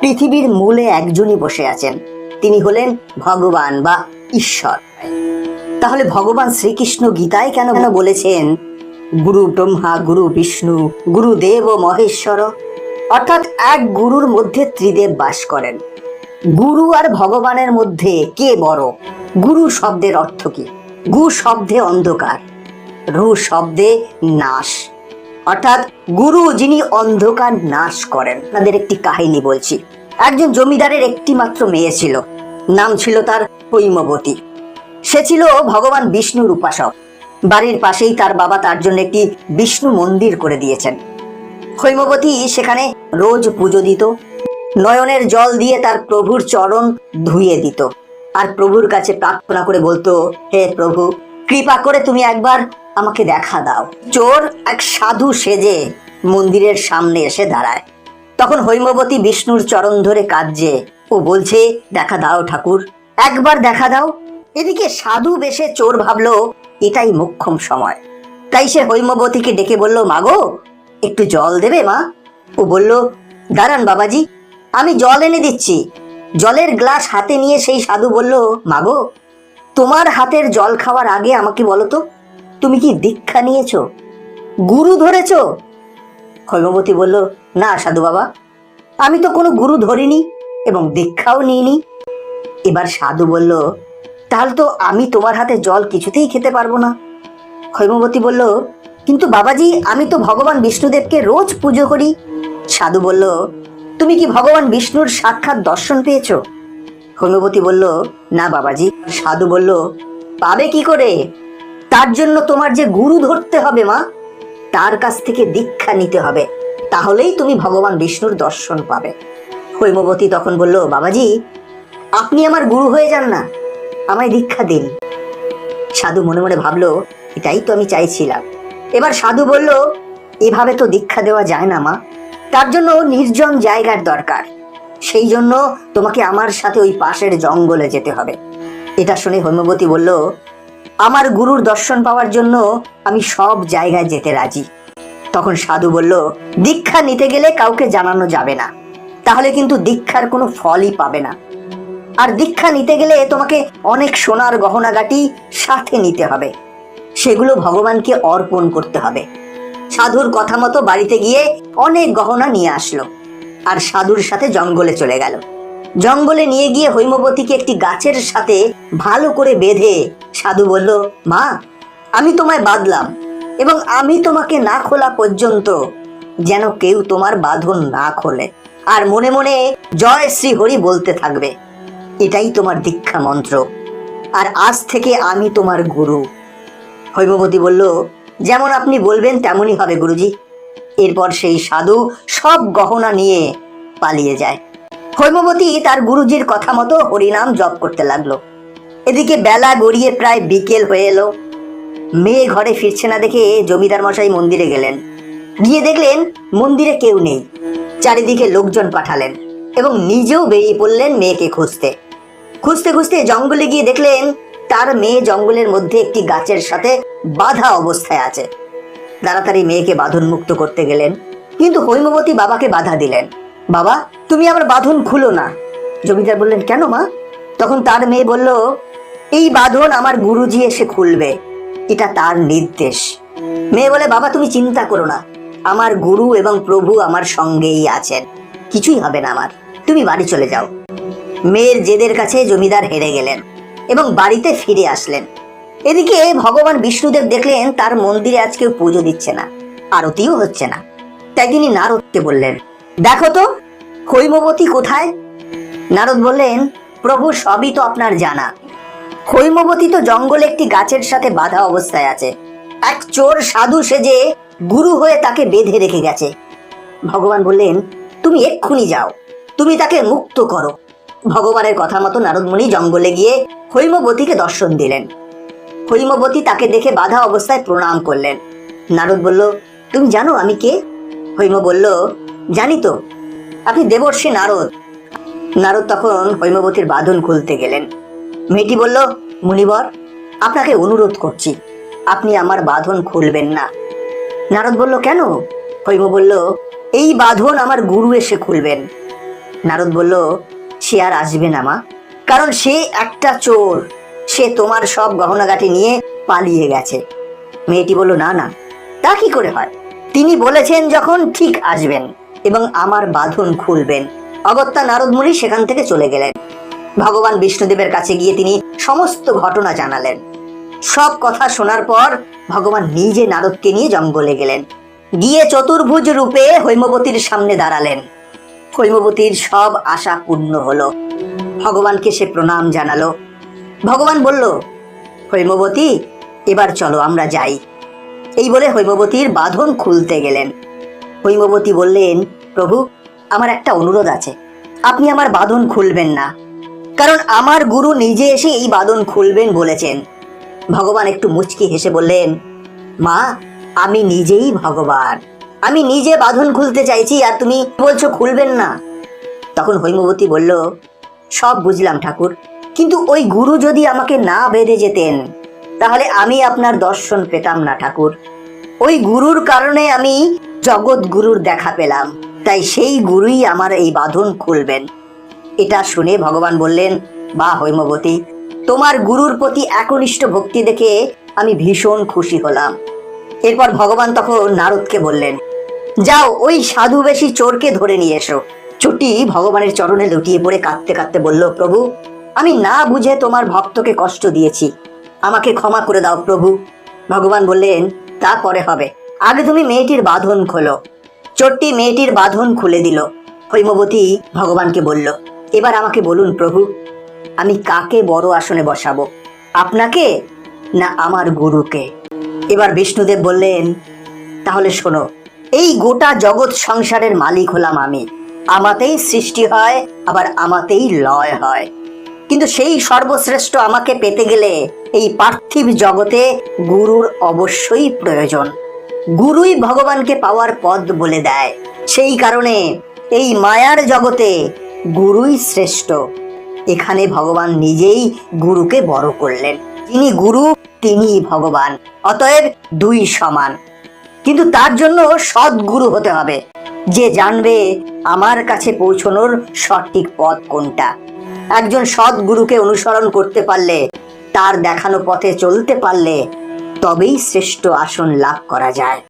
পৃথিবীর মূলে একজনই বসে আছেন। তিনি হলেন ভগবান বা ঈশ্বর। তাহলে ভগবান শ্রীকৃষ্ণ গীতায় কেন কেন বলেছেন, গুরু ব্রহ্মা, গুরু বিষ্ণু, গুরু দেব মহেশ্বর অর্থাৎ এক গুরুর মধ্যে ত্রিদেব বাস করেন। গুরু আর ভগবানের মধ্যে কে বড়? গুরু শব্দের অর্থ কি? গু শব্দে অন্ধকার, রু শব্দে নাশ। অর্থাৎ গুরু যিনি অন্ধকার নাশ করেন, তাদের একটি কাহিনী বলছি। একজন জমিদারের একটি মাত্র মেয়ে ছিল, নাম ছিল তার হৈমবতী। সে ছিল ভগবান বিষ্ণুর উপাসক। বাড়ির পাশেই তার বাবা তার জন্য একটি বিষ্ণু মন্দির করে দিয়েছেন। হৈমবতী সেখানে রোজ পুজো দিত, নয়নের জল দিয়ে তার প্রভুর চরণ ধুইয়ে দিত। আর প্রভুর কাছে প্রার্থনা করে বলতো, হে প্রভু কৃপা করে তুমি একবার আমাকে দেখা দাও। চোর এক সাধু সেজে মন্দিরের সামনে এসে দাঁড়ায়। তখন হৈমবতী বিষ্ণুর চরণ ধরে কাঁদছে। ও বলছে, দেখা দাও ঠাকুর, একবার দেখা দাও। এদিকে সাধু বেশে চোর ভাবলো, এটাই মোক্ষম সময়। তাই সে হৈমবতীকে ডেকে বলল, মাগো, একটু জল দেবে মা? ও বলল, দাঁড়ান বাবাজি, আমি জল এনে দিচ্ছি। জলের গ্লাস হাতে নিয়ে সেই সাধু বলল, মাগো তোমার হাতের জল খাওয়ার আগে আমাকে বলো তো, তুমি কি দীক্ষা নিয়েছো? গুরু ধরেছ? হৈমবতী বলল, না, সাধু বাবা। আমি তো কোনো গুরু ধরিনি এবং দীক্ষাও নিইনি। এবার সাধু বলল, তাহলে তো আমি তোমার হাতে জল কিছুতেই খেতে পারব না। হৈমবতী বলল, কিন্তু বাবাজি, আমি তো ভগবান বিষ্ণুদেবকে রোজ পুজো করি। সাধু বলল, তুমি কি ভগবান বিষ্ণুর সাক্ষাৎ দর্শন পেয়েছ? হৈমবতী বলল, না বাবাজি। সাধু বলল, পাবে কি করে? তার জন্য তোমার যে গুরু ধরতে হবে মা, তার কাছ থেকে দীক্ষা নিতে হবে। তাহলেই তুমি ভগবান বিষ্ণুর দর্শন পাবে। হৈমবতী তখন বলল, বাবাজি, আপনি আমার গুরু হয়ে যান না। আমায় দীক্ষা দিন। সাধু মনে মনে ভাবলো, এটাই তো আমি চাইছিলাম। এবার সাধু বলল, এভাবে তো দীক্ষা দেওয়া যায় না মা। তার জন্য নির্জন জায়গার দরকার। সেই জন্য তোমাকে আমার সাথে ওই পাশের জঙ্গলে যেতে হবে। এটা শুনে হৈমবতী বলল, আমার গুরুর দর্শন পাওয়ার জন্য আমি সব জায়গায় যেতে রাজি। তখন সাধু বলল, দীক্ষা নিতে গেলে কাউকে জানানো যাবে না। তাহলে কিন্তু দীক্ষার কোনো ফলই পাবে না। আর দীক্ষা নিতে গেলে তোমাকে অনেক সোনার গহনাগাটি সাথে নিতে হবে। সেগুলো ভগবানকে অর্পণ করতে হবে। সাধুর কথা মতো বাড়িতে গিয়ে অনেক গহনা নিয়ে আসলো। আর সাধুর সাথে জঙ্গলে চলে গেল। জঙ্গলে নিয়ে গিয়ে হৈমবতীকে একটি গাছের সাথে ভালো করে বেঁধে সাধু বলল, মা, আমি তোমায় বাঁধলাম এবং আমি তোমাকে না খোলা পর্যন্ত যেন কেউ তোমার বাঁধন না খোলে। আর মনে মনে জয় শ্রী হরি বলতে থাকবে। এটাই তোমার দীক্ষা মন্ত্র। আর আজ থেকে আমি তোমার গুরু। হৈমবতী বলল, যেমন আপনি বলবেন, তেমনই হবে গুরুজি। এরপর সেই সাধু সব গহনা নিয়ে পালিয়ে যায়। হৈমবতী তার গুরুজির কথা মতো হরিনাম জপ করতে লাগল। এদিকে বেলা গড়িয়ে প্রায় বিকেল হয়ে এলো। মেয়ে ঘরে ফিরছে না দেখে জমিদার মশাই মন্দিরে গেলেন। গিয়ে দেখলেন মন্দিরে কেউ নেই। চারিদিকে লোকজন পাঠালেন এবং নিজেও বেরিয়ে পড়লেন মেয়েকে খুঁজতে। খুঁজতে খুঁজতে জঙ্গলে গিয়ে দেখলেন তার মেয়ে জঙ্গলের মধ্যে একটি গাছের সাথে বাধা অবস্থায় আছে। তাড়াতাড়ি মেয়েকে বাঁধন মুক্ত করতে গেলেন। কিন্তু হৈমবতী বাবাকে বাধা দিলেন। বাবা, তুমি আমার বাঁধন খুলো না। জমিদার বললেন, কেন মা? তখন তার মেয়ে বলল, এই বাঁধন আমার গুরুজি এসে খুলবে। এটা তার নির্দেশ। মেয়ে বলে, বাবা, তুমি চিন্তা করো না। আমার গুরু এবং প্রভু আমার সঙ্গেই আছেন। কিছুই হবে না আমার। তুমি বাড়ি চলে যাও। মেয়ের জেদের কাছে জমিদার হেরে গেলেন এবং বাড়িতে ফিরে আসলেন। এদিকে ভগবান বিষ্ণুদেব দেখলেন তার মন্দিরে আজ কেউ পুজো দিচ্ছে না, আরতিও হচ্ছে না। তাই তিনি নারদকে বললেন, দেখো তো হৈমবতী কোথায়? নারদ বললেন, প্রভু, সবই তো আপনার জানা। হৈমবতী তো জঙ্গলে একটি গাছের সাথে বাধা অবস্থায় আছে। এক চোর সাধু সেজে গুরু হয়ে তাকে বেঁধে রেখে গেছে। ভগবান বললেন, তুমি এক্ষুনি যাও, তুমি তাকে মুক্ত করো। ভগবানের কথা মতো নারদমণি জঙ্গলে গিয়ে হৈমবতীকে দর্শন দিলেন। হৈমবতী তাকে দেখে বাধা অবস্থায় প্রণাম করলেন। নারদ বলল, তুমি জানো আমি কে? হৈম বলল, জানি তো, আপনি দেবর্ষী নারদ। নারদ তখন হৈমবতীর বাঁধন খুলতে গেলেন। মেয়েটি বলল, মুনিবর, আপনাকে অনুরোধ করছি, আপনি আমার বাঁধন খুলবেন না। নারদ বলল, কেন? হৈম বলল, এই বাঁধন আমার গুরু এসে খুলবেন। নারদ বলল, সে আর আসবে না মা, কারণ সে একটা চোর। সে তোমার সব গহনাগাটি নিয়ে পালিয়ে গেছে। মেয়েটি বলল, না না, তা কি করে হয়? তিনি বলেছেন, যখন ঠিক আসবেন এবং আমার বাঁধন খুলবেন, অগত্যা নারদ মুনি সেখান থেকে চলে গেলেন। ভগবান বিষ্ণুদেবের কাছে গিয়ে তিনি সমস্ত ঘটনা জানালেন। সব কথা শোনার পর ভগবান নিজে নারদকে নিয়ে জঙ্গলে গেলেন। গিয়ে চতুর্ভুজ রূপে হৈমবতীর সামনে দাঁড়ালেন। হৈমবতীর সব আশা পূর্ণ হলো। ভগবানকে সে প্রণাম জানালো। ভগবান বলল, হৈমবতী, এবার চলো, আমরা যাই। এই বলে হৈমবতীর বাঁধন খুলতে গেলেন। হৈমবতী বললেন, প্রভু, আমার একটা অনুরোধ আছে। আপনি আমার বাঁধন খুলবেন না। কারণ আমার গুরু নিজে এসে এই বাঁধন খুলবেন বলেছেন। ভগবান একটু মুচকি হেসে বললেন, মা, আমি নিজেই ভগবান। আমি নিজে বাঁধন খুলতে চাইছি, আর তুমি বলছো খুলবেন না? তখন হৈমবতী বলল, সব বুঝলাম ঠাকুর। কিন্তু ওই গুরু যদি আমাকে না বেঁধে যেতেন, তাহলে আমি আপনার দর্শন পেতাম না, ঠাকুর। ওই গুরুর কারণে আমি জগৎ গুরুর দেখা পেলাম। তাই সেই গুরুই আমার এই বাঁধন খুলবেন। এটা শুনে ভগবান বললেন বা হৈমবতী, তোমার গুরুর প্রতি একনিষ্ঠ ভক্তি দেখে আমি ভীষণ খুশি হলাম। এরপর ভগবান তখন নারদকে বললেন, যাও, ওই সাধু বেশি চোরকে ধরে নিয়ে এসো। চটি ভগবানের চরণে লুটিয়ে পড়ে কাঁদতে কাঁদতে বলল, প্রভু আমি না বুঝে তোমার ভক্তকে কষ্ট দিয়েছি। আমাকে ক্ষমা করে দাও প্রভু। ভগবান বললেন, তা পরে হবে। আগে তুমি মেয়েটির বাঁধন খোলো। চোরটি মেয়েটির বাঁধন খুলে দিল। হৈমবতী ভগবানকে বলল, এবার আমাকে বলুন প্রভু, আমি কাকে বড় আসনে বসাবো? আপনাকে না আমার গুরুকে? এবার বিষ্ণুদেব বললেন, তাহলে শোনো, এই গোটা জগৎ সংসারের মালিক হলাম আমি। আমাতেই সৃষ্টি হয়, আবার আমাতেই লয় হয়। কিন্তু সেই সর্বশ্রেষ্ঠ আমাকে পেতে গেলে এই পার্থিব জগতে গুরুর অবশ্যই প্রয়োজন। গুরুই ভগবানকে পাওয়ার পথ বলে দেয়। সেই কারণে এই মায়ার জগতে গুরুই শ্রেষ্ঠ। এখানে ভগবান নিজেই গুরুকে বড় করলেন। তিনি গুরু তিনি ভগবান। অতএব দুই সমান। কিন্তু তার জন্য সদ্গুরু হতে হবে। যে জানবে আমার কাছে পৌঁছানোর সঠিক পথ কোনটা। একজন সৎগুরুকে অনুসরণ করতে পারলে, তার দেখানো পথে চলতে পারলে তবেই শ্রেষ্ঠ আসন লাভ করা যায়।